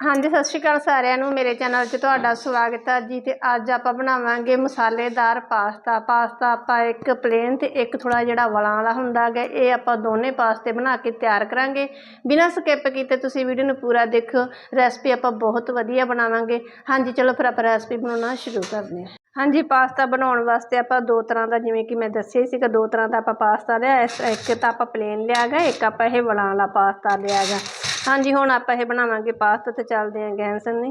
ਹਾਂਜੀ, ਸਤਿ ਸ਼੍ਰੀ ਅਕਾਲ ਸਾਰਿਆਂ ਨੂੰ। ਮੇਰੇ ਚੈਨਲ 'ਚ ਤੁਹਾਡਾ ਸਵਾਗਤ ਹੈ ਜੀ ਤੇ ਅੱਜ ਆਪਾਂ ਬਣਾਵਾਂਗੇ ਮਸਾਲੇਦਾਰ ਪਾਸਤਾ। ਪਾਸਤਾ ਆਪਾਂ ਇੱਕ ਪਲੇਨ ਤੇ ਇੱਕ ਥੋੜਾ ਜਿਹੜਾ ਵਲਾਂ ਵਾਲਾ ਹੁੰਦਾ ਹੈਗਾ, ਇਹ ਆਪਾਂ ਦੋਨੇ ਪਾਸਤੇ ਬਣਾ ਕੇ ਤਿਆਰ ਕਰਾਂਗੇ। ਬਿਨਾਂ ਸਕਿਪ ਕੀਤੇ ਤੁਸੀਂ ਵੀਡੀਓ ਨੂੰ ਪੂਰਾ ਦੇਖੋ ਰੈਸਪੀ ਆਪਾਂ ਬਹੁਤ ਵਧੀਆ ਬਣਾਵਾਂਗੇ। ਹਾਂਜੀ, ਚਲੋ ਫਿਰ ਆਪਾਂ ਰੈਸਪੀ ਬਣਾਉਣਾ ਸ਼ੁਰੂ ਕਰਦੇ ਹਾਂ। ਹਾਂਜੀ, ਪਾਸਤਾ ਬਣਾਉਣ ਵਾਸਤੇ ਆਪਾਂ ਦੋ ਤਰ੍ਹਾਂ ਦਾ, ਜਿਵੇਂ ਕਿ ਮੈਂ ਦੱਸਿਆ ਹੀ ਸੀਗਾ, ਦੋ ਤਰ੍ਹਾਂ ਦਾ ਆਪਾਂ ਪਾਸਤਾ ਲਿਆ। ਇਸ ਇੱਕ ਤਾਂ ਆਪਾਂ ਪਲੇਨ ਲਿਆ ਗਾ ਇੱਕ ਆਪਾਂ ਇਹ ਵਲਾਂ ਵਾਲਾ ਪਾਸਤਾ ਲਿਆ ਗਾ ਹਾਂਜੀ, ਹੁਣ ਆਪਾਂ ਇਹ ਬਣਾਵਾਂਗੇ ਪਾਸਤਾ ਤੇ ਚੱਲਦੇ ਹਾਂ ਗੈਸ ਨੇ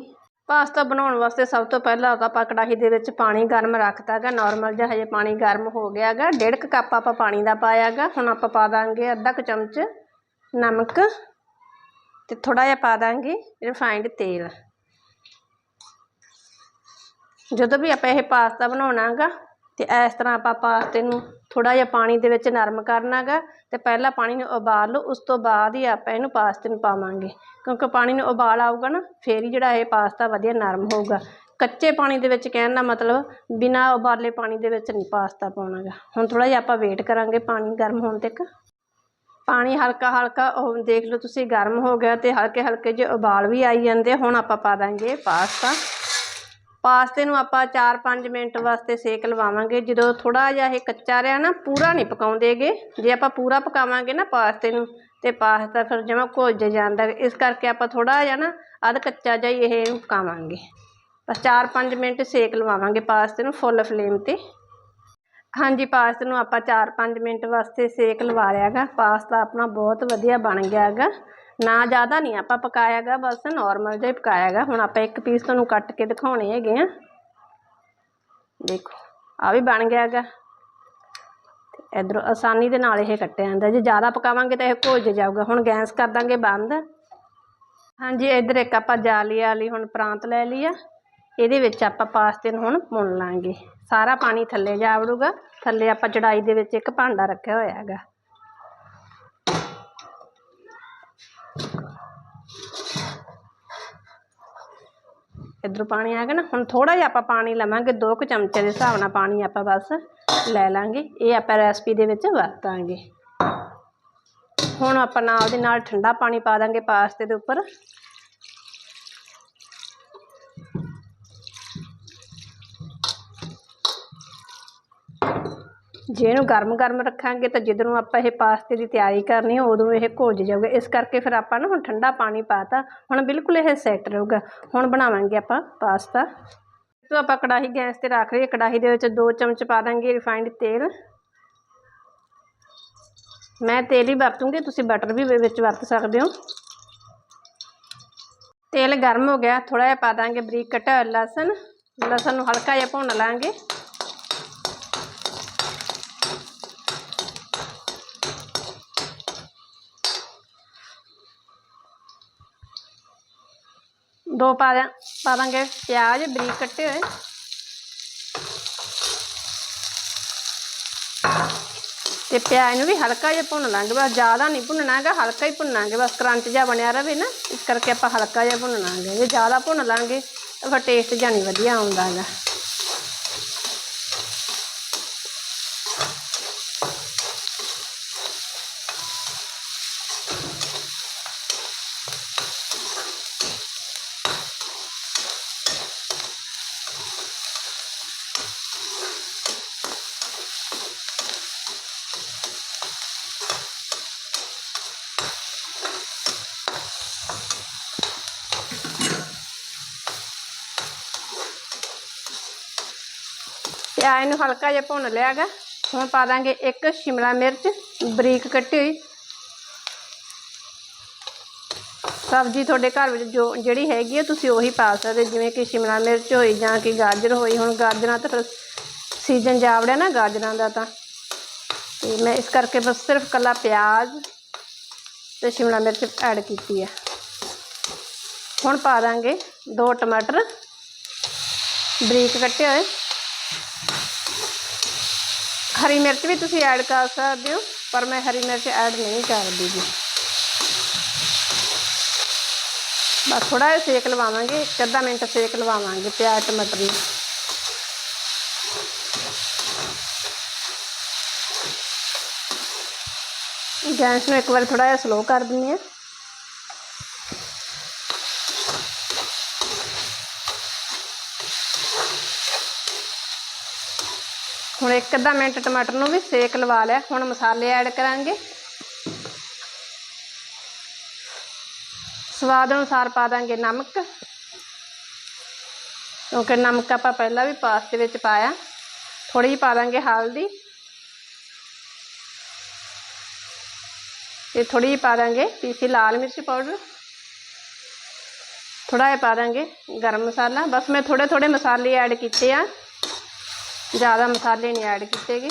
ਪਾਸਤਾ ਬਣਾਉਣ ਵਾਸਤੇ ਸਭ ਤੋਂ ਪਹਿਲਾਂ ਤਾਂ ਆਪਾਂ ਕੜਾਹੀ ਦੇ ਵਿੱਚ ਪਾਣੀ ਗਰਮ ਰੱਖਤਾ ਗਾ ਨਾਰਮਲ ਜਿਹਾ ਹਜੇ ਪਾਣੀ ਗਰਮ ਹੋ ਗਿਆ ਗਾ ਡੇਢ ਕੁ ਕੱਪ ਆਪਾਂ ਪਾਣੀ ਦਾ ਪਾਇਆ ਗਾ ਹੁਣ ਆਪਾਂ ਪਾ ਦਾਂਗੇ ਅੱਧਾ ਕੁ ਚਮਚ ਨਮਕ ਤੇ ਥੋੜਾ ਜਿਹਾ ਪਾ ਦਾਂਗੇ ਰਿਫਾਈਂਡ ਤੇਲ। ਜਦੋਂ ਵੀ ਆਪਾਂ ਇਹ ਪਾਸਤਾ ਬਣਾਉਣਾ ਗਾ ਤੇ ਇਸ ਤਰ੍ਹਾਂ ਆਪਾਂ ਪਾਸਤੇ ਨੂੰ ਥੋੜਾ ਜਿਹਾ ਪਾਣੀ ਦੇ ਵਿੱਚ ਨਰਮ ਕਰਨਾ ਗਾ ਤੇ ਪਹਿਲਾਂ ਪਾਣੀ ਨੂੰ ਉਬਾਲ ਲਓ, ਉਸ ਤੋਂ ਬਾਅਦ ਹੀ ਆਪਾਂ ਇਹਨੂੰ ਪਾਸਤੇ ਨੂੰ ਪਾਵਾਂਗੇ। ਕਿਉਂਕਿ ਪਾਣੀ ਨੂੰ ਉਬਾਲ ਆਊਗਾ ਨਾ, ਫੇਰ ਹੀ ਜਿਹੜਾ ਇਹ ਪਾਸਤਾ ਵਧੀਆ ਨਰਮ ਹੋਊਗਾ। ਕੱਚੇ ਪਾਣੀ ਦੇ ਵਿੱਚ ਕਹਿਣ ਦਾ ਮਤਲਬ ਬਿਨਾਂ ਉਬਾਲੇ ਪਾਣੀ ਦੇ ਵਿੱਚ ਨਹੀਂ ਪਾਸਤਾ ਪਾਉਣਾ ਗਾ ਹੁਣ ਥੋੜਾ ਜਿਹਾ ਆਪਾਂ ਵੇਟ ਕਰਾਂਗੇ ਪਾਣੀ ਗਰਮ ਹੋਣ ਤੱਕ। ਪਾਣੀ ਹਲਕਾ ਹਲਕਾ ਉਹ ਦੇਖ ਲਓ ਤੁਸੀਂ ਗਰਮ ਹੋ ਗਿਆ ਤੇ ਹਲਕੇ ਹਲਕੇ ਜੇ ਉਬਾਲ ਵੀ ਆਈ ਜਾਂਦੇ ਹੁਣ ਆਪਾਂ ਪਾ ਦਾਂਗੇ ਪਾਸਤਾ। ਪਾਸਤੇ ਨੂੰ ਆਪਾਂ 4-5 ਮਿੰਟ ਵਾਸਤੇ ਸੇਕ ਲਵਾਵਾਂਗੇ। ਜਦੋਂ ਥੋੜਾ ਜਿਹਾ ਇਹ ਕੱਚਾ ਰਿਹਾ ਨਾ, ਪੂਰਾ ਨਹੀਂ ਪਕਾਉਂਦੇਗੇ ਜੇ ਆਪਾਂ ਪੂਰਾ ਪਕਾਵਾਂਗੇ ਨਾ ਪਾਸਤੇ ਨੂੰ, ਤੇ ਪਾਸਤਾ ਫਿਰ ਜਮਾ ਘੁੱਲ ਜਾਂਦਾ ਇਸ ਕਰਕੇ ਆਪਾਂ ਥੋੜਾ ਜਿਹਾ ਨਾ ਅੱਧ ਕੱਚਾ ਜਿਹਾ ਹੀ ਇਹ ਪਕਾਵਾਂਗੇ। ਬਸ 4-5 ਮਿੰਟ ਸੇਕ ਲਵਾਵਾਂਗੇ ਪਾਸਤੇ ਨੂੰ ਫੁੱਲ ਫਲੇਮ ਤੇ। ਹਾਂਜੀ, ਪਾਸਤੇ ਨੂੰ ਆਪਾਂ 4-5 ਮਿੰਟ ਵਾਸਤੇ ਸੇਕ ਲਵਾ ਲਿਆ ਗਾ ਪਾਸਤਾ ਆਪਣਾ ਬਹੁਤ ਵਧੀਆ ਬਣ ਗਿਆ ਗਾ ਨਾ ਜ਼ਿਆਦਾ ਨਹੀਂ ਆਪਾਂ ਪਕਾਇਆ ਗਾ ਬਸ ਨਾਰਮਲ ਜਿਹਾ ਹੀ ਪਕਾਇਆ ਗਾ ਹੁਣ ਆਪਾਂ ਇੱਕ ਪੀਸ ਤੁਹਾਨੂੰ ਕੱਟ ਕੇ ਦਿਖਾਉਣੇ ਹੈਗੇ ਆ। ਦੇਖੋ ਆ ਵੀ ਬਣ ਗਿਆ ਗਾ ਇਧਰੋਂ ਆਸਾਨੀ ਦੇ ਨਾਲ ਇਹ ਕੱਟਿਆ ਜਾਂਦਾ। ਜੇ ਜ਼ਿਆਦਾ ਪਕਾਵਾਂਗੇ ਤਾਂ ਇਹ ਭੁੱਜ ਜਾਊਗਾ। ਹੁਣ ਗੈਸ ਕਰ ਦਾਂਗੇ ਬੰਦ। ਹਾਂਜੀ, ਇਧਰ ਇੱਕ ਆਪਾਂ ਜਾਲੀ ਵਾਲੀ ਹੁਣ ਪ੍ਰਾਂਤ ਲੈ ਲਈ ਆ। ਇਹਦੇ ਵਿੱਚ ਆਪਾਂ ਪਾਸਤੇ ਨੂੰ ਹੁਣ ਭੁੰਨ ਲਾਂਗੇ। ਸਾਰਾ ਪਾਣੀ ਥੱਲੇ ਜਾ ਵੜੂਗਾ ਥੱਲੇ ਆਪਾਂ ਚੜਾਈ ਦੇ ਵਿੱਚ ਇੱਕ ਭਾਂਡਾ ਰੱਖਿਆ ਹੋਇਆ ਹੈਗਾ। ਇਧਰੋਂ ਪਾਣੀ ਆ ਗਿਆ ਨਾ, ਹੁਣ ਥੋੜਾ ਜਿਹਾ ਆਪਾਂ ਪਾਣੀ ਲਵਾਂਗੇ, ਦੋ ਕੁ ਚਮਚੇ ਦੇ ਹਿਸਾਬ ਨਾਲ ਪਾਣੀ ਆਪਾਂ ਬਸ ਲੈ ਲਾਂਗੇ। ਇਹ ਆਪਾਂ ਰੈਸਪੀ ਦੇ ਵਿੱਚ ਵਰਤਾਂਗੇ। ਹੁਣ ਆਪਾਂ ਨਾਲ ਦੇ ਨਾਲ ਠੰਡਾ ਪਾਣੀ ਪਾ ਦਾਂਗੇ ਪਾਸਤੇ ਦੇ ਉੱਪਰ। ਜੇ ਇਹਨੂੰ ਗਰਮ ਗਰਮ ਰੱਖਾਂਗੇ ਤਾਂ ਜਦੋਂ ਆਪਾਂ ਇਹ ਪਾਸਤੇ ਦੀ ਤਿਆਰੀ ਕਰਨੀ ਹੈ ਉਦੋਂ ਇਹ ਘੁੱਲ ਜਾਊਗਾ। ਇਸ ਕਰਕੇ ਫਿਰ ਆਪਾਂ ਨਾ ਹੁਣ ਠੰਡਾ ਪਾਣੀ ਪਾਤਾ। ਹੁਣ ਬਿਲਕੁਲ ਇਹ ਸੈੱਟ ਰਹੂਗਾ। ਹੁਣ ਬਣਾਵਾਂਗੇ ਆਪਾਂ ਪਾਸਤਾ। ਤੋਂ ਆਪਾਂ ਕੜਾਹੀ ਗੈਸ ਤੇ ਰੱਖ ਲਈ ਕੜਾਹੀ ਦੇ ਵਿੱਚ ਦੋ ਚਮਚ ਪਾ ਦਾਂਗੇ ਰਿਫਾਈਂਡ ਤੇਲ। ਮੈਂ ਤੇਲ ਹੀ ਵਰਤੂੰਗੀ, ਤੁਸੀਂ ਬਟਰ ਵੀ ਵਿੱਚ ਵਰਤ ਸਕਦੇ ਹੋ। ਤੇਲ ਗਰਮ ਹੋ ਗਿਆ। ਥੋੜਾ ਜਿਹਾ ਪਾ ਦਾਂਗੇ ਬਰੀਕ ਕਟਿਆ ਲਸਣ। ਲਸਣ ਨੂੰ ਹਲਕਾ ਜਿਹਾ ਭੁੰਨ ਲਾਂਗੇ। ਦੋ ਪਾ ਦਿਆਂ, ਪਾ ਦਾਂਗੇ। ਪਿਆਜ਼, ਬਰੀਕ ਕੱਟੇ ਹੋਏ। ਤੇ ਪਿਆਜ਼ ਨੂੰ ਵੀ ਹਲਕਾ ਜਿਹਾ ਭੁੰਨ ਲਾਂਗੇ, ਬਸ ਜ਼ਿਆਦਾ ਨਹੀਂ ਭੁੰਨਣਾ ਹੈਗਾ, ਹਲਕਾ ਹੀ ਭੁੰਨਾਂਗੇ। ਬਸ ਕਰੰਚ ਜਿਹਾ ਬਣਿਆ ਰਹੇ ਨਾ, ਇਸ ਕਰਕੇ ਆਪਾਂ ਹਲਕਾ ਜਿਹਾ ਭੁੰਨ ਲਾਂਗੇ। ਜੇ ਜ਼ਿਆਦਾ ਭੁੰਨ ਲਾਂਗੇ, ਤਾਂ ਫਿਰ ਟੇਸਟ ਜਿਹਾ ਨਹੀਂ ਵਧੀਆ ਆਉਂਦਾ ਹੈਗਾ। ਪਿਆਜ਼ ਨੂੰ ਹਲਕਾ ਜਿਹਾ ਭੁੰਨ ਲਿਆ ਗਾ। ਹੁਣ ਪਾ ਦਾਂਗੇ ਇੱਕ ਸ਼ਿਮਲਾ ਮਿਰਚ, ਬਰੀਕ ਕੱਟੀ ਹੋਈ। ਸਬਜ਼ੀ ਤੁਹਾਡੇ ਘਰ ਵਿੱਚ ਜੋ ਜਿਹੜੀ ਹੈਗੀ ਹੈ ਤੁਸੀਂ ਉਹੀ ਪਾ ਸਕਦੇ, ਜਿਵੇਂ ਕਿ ਸ਼ਿਮਲਾ ਮਿਰਚ ਹੋਈ ਜਾਂ ਕਿ ਗਾਜਰ ਹੋਈ। ਹੁਣ ਗਾਜਰਾਂ ਤਾਂ ਫਿਰ ਸੀਜ਼ਨ ਜਾਵੜਿਆ ਨਾ ਗਾਜਰਾਂ ਦਾ ਤਾਂ। ਤੇ ਮੈਂ ਇਸ ਕਰਕੇ ਬਸ ਸਿਰਫ ਕੱਲਾ ਪਿਆਜ਼ ਤੇ ਸ਼ਿਮਲਾ ਮਿਰਚ ਐਡ ਕੀਤੀ ਹੈ ਹੁਣ ਪਾ ਦਾਂਗੇ ਦੋ ਟਮਾਟਰ ਬਰੀਕ ਕੱਟੇ ਹੋਏ। ਹਰੀ ਮਿਰਚ ਵੀ ਤੁਸੀਂ ਐਡ ਕਰ ਸਕਦੇ ਹੋ, ਪਰ ਮੈਂ ਹਰੀ ਮਿਰਚ ਐਡ ਨਹੀਂ ਕਰਦੀ ਜੀ। ਬਸ ਥੋੜਾ ਜਿਹਾ ਸੇਕ ਲਵਾਵਾਂਗੇ, ਇੱਕ ਅੱਧਾ ਮਿੰਟ ਸੇਕ ਲਵਾਵਾਂਗੇ ਪਿਆਜ਼, ਟਮਾਟਰ ਨੂੰ। ਗੈਸ ਨੂੰ ਇੱਕ ਵਾਰ ਥੋੜਾ ਜਿਹਾ ਸਲੋ ਕਰ ਦਿੰਦੇ ਆ ਹੁਣ ਇੱਕ ਅੱਧਾ ਮਿੰਟ ਟਮਾਟਰ ਨੂੰ ਵੀ ਸੇਕ ਲਵਾ ਲਿਆ। ਹੁਣ ਮਸਾਲੇ ਐਡ ਕਰਾਂਗੇ। ਸਵਾਦ ਅਨੁਸਾਰ ਪਾ ਦਾਂਗੇ ਨਮਕ। ਕਿਉਂਕਿ ਨਮਕ ਆਪਾਂ ਪਹਿਲਾਂ ਵੀ ਪਾਸਤੇ ਵਿੱਚ ਪਾਇਆ। ਥੋੜੀ ਜਿਹੀ ਪਾ ਦਾਂਗੇ ਹਲਦੀ। ਤੇ ਥੋੜੀ ਜਿਹੀ ਪਾ ਦਾਂਗੇ ਪੀਸੀ ਲਾਲ ਮਿਰਚ ਪਾਊਡਰ। ਥੋੜਾ ਜਿਹਾ ਪਾ ਦਾਂਗੇ ਗਰਮ ਮਸਾਲਾ। ਬਸ ਮੈਂ ਥੋੜੇ ਥੋੜੇ ਮਸਾਲੇ ਐਡ ਕੀਤੇ ਆ। ਜ਼ਿਆਦਾ ਮਸਾਲੇ ਨਹੀਂ ਐਡ ਕੀਤੇਗੇ।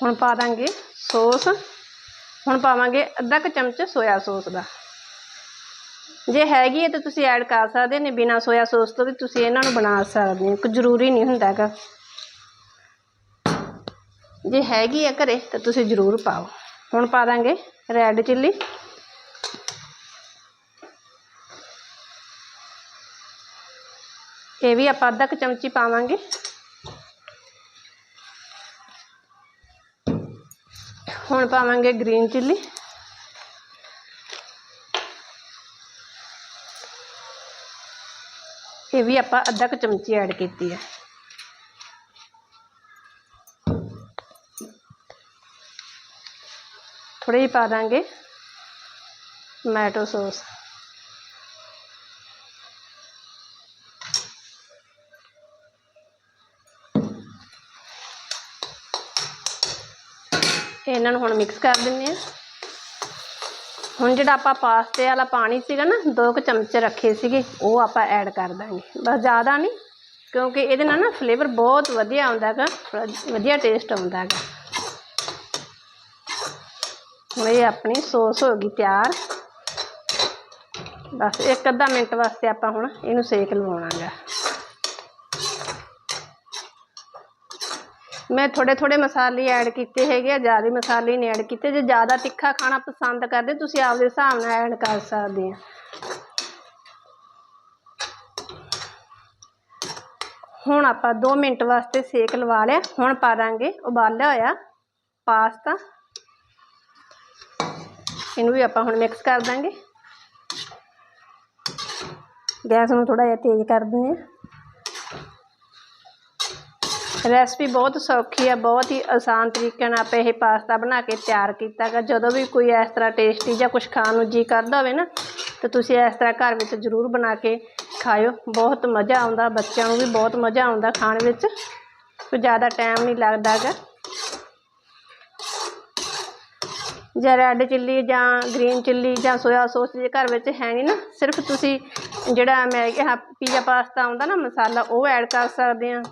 ਹੁਣ ਪਾ ਦਾਂਗੇ ਸੌਸ। ਹੁਣ ਪਾਵਾਂਗੇ ਅੱਧਾ ਕੁ ਚਮਚ ਸੋਇਆ ਸੌਸ ਦਾ। ਜੇ ਹੈਗੀ ਹੈ ਤਾਂ ਤੁਸੀਂ ਐਡ ਕਰ ਸਕਦੇ ਨੇ, ਬਿਨਾ ਸੋਇਆ ਸੌਸ ਤੋਂ ਵੀ ਤੁਸੀਂ ਇਹਨਾਂ ਨੂੰ ਬਣਾ ਸਕਦੇ ਹੋ। ਕੋਈ ਜ਼ਰੂਰੀ ਨਹੀਂ ਹੁੰਦਾ ਹੈਗਾ। ਜੇ ਹੈਗੀ ਆ ਘਰੇ ਤਾਂ ਤੁਸੀਂ ਜ਼ਰੂਰ ਪਾਓ। ਹੁਣ ਪਾ ਦਾਂਗੇ ਰੈੱਡ ਚਿੱਲੀ। ਇਹ ਵੀ ਆਪਾਂ ਅੱਧਾ ਕੁ ਚਮਚੀ ਪਾਵਾਂਗੇ। ਹੁਣ ਪਾਵਾਂਗੇ ਗ੍ਰੀਨ ਚਿੱਲੀ। ਇਹ ਵੀ ਆਪਾਂ ਅੱਧਾ ਕੁ ਚਮਚੀ ਐਡ ਕੀਤੀ ਹੈ ਥੋੜੀ ਜਿਹੀ ਪਾ ਦਾਂਗੇ ਟਮੈਟੋ ਸੌਸ। ਇਹਨਾਂ ਨੂੰ ਹੁਣ ਮਿਕਸ ਕਰ ਦਿੰਦੇ ਆ ਹੁਣ ਜਿਹੜਾ ਆਪਾਂ ਪਾਸਤੇ ਵਾਲਾ ਪਾਣੀ ਸੀਗਾ ਨਾ, ਦੋ ਕੁ ਚਮਚੇ ਰੱਖੇ ਸੀਗੇ, ਉਹ ਆਪਾਂ ਐਡ ਕਰ ਦਾਂਗੇ। ਬਸ ਜ਼ਿਆਦਾ ਨਹੀਂ, ਕਿਉਂਕਿ ਇਹਦੇ ਨਾਲ ਨਾ ਫਲੇਵਰ ਬਹੁਤ ਵਧੀਆ ਆਉਂਦਾ ਹੈਗਾ ਥੋੜ੍ਹਾ ਵਧੀਆ ਟੇਸਟ ਆਉਂਦਾ ਹੈਗਾ। ਇਹ ਆਪਣੀ ਸੌਸ ਹੋ ਗਈ ਤਿਆਰ। ਬਸ ਇੱਕ ਅੱਧਾ ਮਿੰਟ ਵਾਸਤੇ ਆਪਾਂ ਹੁਣ ਇਹਨੂੰ ਸੇਕ ਲਵਾਉਣਾ ਮੈਂ ਥੋੜੇ ਥੋੜੇ ਮਸਾਲੇ ਐਡ ਕੀਤੇ ਹੈਗੇ ਆ, ਜ਼ਿਆਦਾ ਮਸਾਲੇ ਨਹੀਂ ਐਡ ਕੀਤੇ। ਜੇ ਜ਼ਿਆਦਾ ਤਿੱਖਾ ਖਾਣਾ ਪਸੰਦ ਕਰਦੇ, ਤੁਸੀਂ ਆਪਦੇ ਹਿਸਾਬ ਨਾਲ ਐਡ ਕਰ ਸਕਦੇ ਆ। ਹੁਣ ਆਪਾਂ 2 ਮਿੰਟ ਵਾਸਤੇ ਸੇਕ ਲਵਾ ਲਿਆ। ਹੁਣ ਪਾ ਦਾਂਗੇ ਉਬਾਲਿਆ ਹੋਇਆ ਪਾਸਤਾ। ਇਹਨੂੰ ਵੀ ਆਪਾਂ ਹੁਣ ਮਿਕਸ ਕਰ ਦਾਂਗੇ। ਗੈਸ ਨੂੰ ਥੋੜਾ ਜਿਹਾ ਤੇਜ਼ ਕਰ ਦਿੰਦੇ ਹਾਂ। ਰੈਸਪੀ ਬਹੁਤ ਸੌਖੀ ਆ, ਬਹੁਤ ਹੀ ਆਸਾਨ ਤਰੀਕੇ ਨਾਲ ਆਪਾਂ ਇਹ ਪਾਸਤਾ ਬਣਾ ਕੇ ਤਿਆਰ ਕੀਤਾ ਗਾ ਜਦੋਂ ਵੀ ਕੋਈ ਇਸ ਤਰ੍ਹਾਂ ਟੇਸਟੀ ਜਾਂ ਕੁਝ ਖਾਣ ਨੂੰ ਜੀ ਕਰਦਾ ਹੋਵੇ ਨਾ, ਤਾਂ ਤੁਸੀਂ ਇਸ ਤਰ੍ਹਾਂ ਘਰ ਵਿੱਚ ਜ਼ਰੂਰ ਬਣਾ ਕੇ ਖਾਇਓ। ਬਹੁਤ ਮਜ਼ਾ ਆਉਂਦਾ, ਬੱਚਿਆਂ ਨੂੰ ਵੀ ਬਹੁਤ ਮਜ਼ਾ ਆਉਂਦਾ ਖਾਣ ਵਿੱਚ। ਕੋਈ ਜ਼ਿਆਦਾ ਟਾਈਮ ਨਹੀਂ ਲੱਗਦਾ ਜਾਂ ਰੈੱਡ ਚਿੱਲੀ ਜਾਂ ਗ੍ਰੀਨ ਚਿੱਲੀ ਜਾਂ ਸੋਇਆ ਸੋਸ ਜੇ ਘਰ ਵਿੱਚ ਹੈ ਨਹੀਂ ਨਾ, ਸਿਰਫ ਤੁਸੀਂ ਜਿਹੜਾ ਮੈਂ ਕਿਹਾ ਪੀਜ਼ਾ ਪਾਸਤਾ ਆਉਂਦਾ ਨਾ ਮਸਾਲਾ, ਉਹ ਐਡ ਕਰ ਸਕਦੇ ਆ।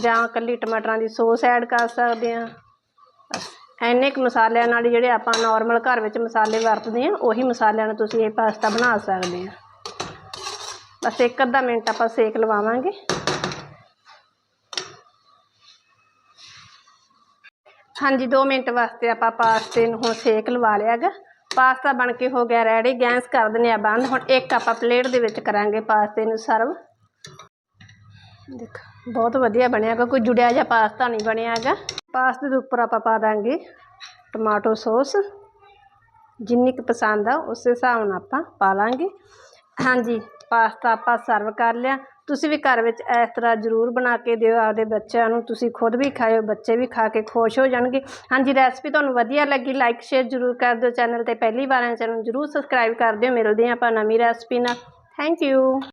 ਜਾਂ ਇਕੱਲੀ ਟਮਾਟਰਾਂ ਦੀ ਸੋਸ ਐਡ ਕਰ ਸਕਦੇ ਆ। ਇੰਨੇ ਕੁ ਮਸਾਲਿਆਂ ਨਾਲ ਜਿਹੜੇ ਆਪਾਂ ਨਾਰਮਲ ਘਰ ਵਿੱਚ ਮਸਾਲੇ ਵਰਤਦੇ ਆ, ਉਹੀ ਮਸਾਲਿਆਂ ਨਾਲ ਤੁਸੀਂ ਇਹ ਪਾਸਤਾ ਬਣਾ ਸਕਦੇ ਆ। ਬਸ ਇੱਕ ਅੱਧਾ ਮਿੰਟ ਆਪਾਂ ਸੇਕ ਲਵਾਵਾਂਗੇ। ਹਾਂਜੀ 2 ਮਿੰਟ ਵਾਸਤੇ ਆਪਾਂ ਪਾਸਤੇ ਨੂੰ ਹੁਣ ਸੇਕ ਲਵਾ ਲਿਆ ਗਾ ਪਾਸਤਾ ਬਣ ਕੇ ਹੋ ਗਿਆ ਰੈਡੀ ਗੈਸ ਕਰ ਦਿੰਦੇ ਆ ਬੰਦ। ਹੁਣ ਇੱਕ ਆਪਾਂ ਪਲੇਟ ਦੇ ਵਿੱਚ ਕਰਾਂਗੇ ਪਾਸਤੇ ਨੂੰ ਸਰਵ। ਦੇਖ, ਬਹੁਤ ਵਧੀਆ ਬਣਿਆ ਗਾ ਕੋਈ ਜੁੜਿਆ ਜਿਹਾ ਪਾਸਤਾ ਨਹੀਂ ਬਣਿਆ ਗਾ ਪਾਸਤੇ ਦੇ ਉੱਪਰ ਆਪਾਂ ਪਾ ਦਾਂਗੇ ਟਮਾਟੋ ਸੌਸ। ਜਿੰਨੀ ਕੁ ਪਸੰਦ ਆ, ਉਸ ਹਿਸਾਬ ਨਾਲ ਆਪਾਂ ਪਾ ਲਾਂਗੇ। ਹਾਂਜੀ, ਪਾਸਤਾ ਆਪਾਂ ਸਰਵ ਕਰ ਲਿਆ। ਤੁਸੀਂ ਵੀ ਘਰ ਵਿੱਚ ਇਸ ਤਰ੍ਹਾਂ ਜ਼ਰੂਰ ਬਣਾ ਕੇ ਦਿਓ, ਆਪਦੇ ਬੱਚਿਆਂ ਨੂੰ। ਤੁਸੀਂ ਖੁਦ ਵੀ ਖਾਇਓ, ਬੱਚੇ ਵੀ ਖਾ ਕੇ ਖੁਸ਼ ਹੋ ਜਾਣਗੇ। ਹਾਂਜੀ ਰੈਸਪੀ ਤੁਹਾਨੂੰ ਵਧੀਆ ਲੱਗੀ ਲਾਈਕ ਸ਼ੇਅਰ ਜ਼ਰੂਰ ਕਰ ਦਿਓ ਚੈਨਲ ਤੇ। ਪਹਿਲੀ ਵਾਰ ਆਏ ਚੈਨਲ ਨੂੰ ਜ਼ਰੂਰ ਸਬਸਕ੍ਰਾਈਬ ਕਰ ਦਿਓ। ਮਿਲਦੇ ਹਾਂ ਆਪਾਂ ਨਵੀਂ ਰੈਸਪੀ ਨਾਲ। Thank you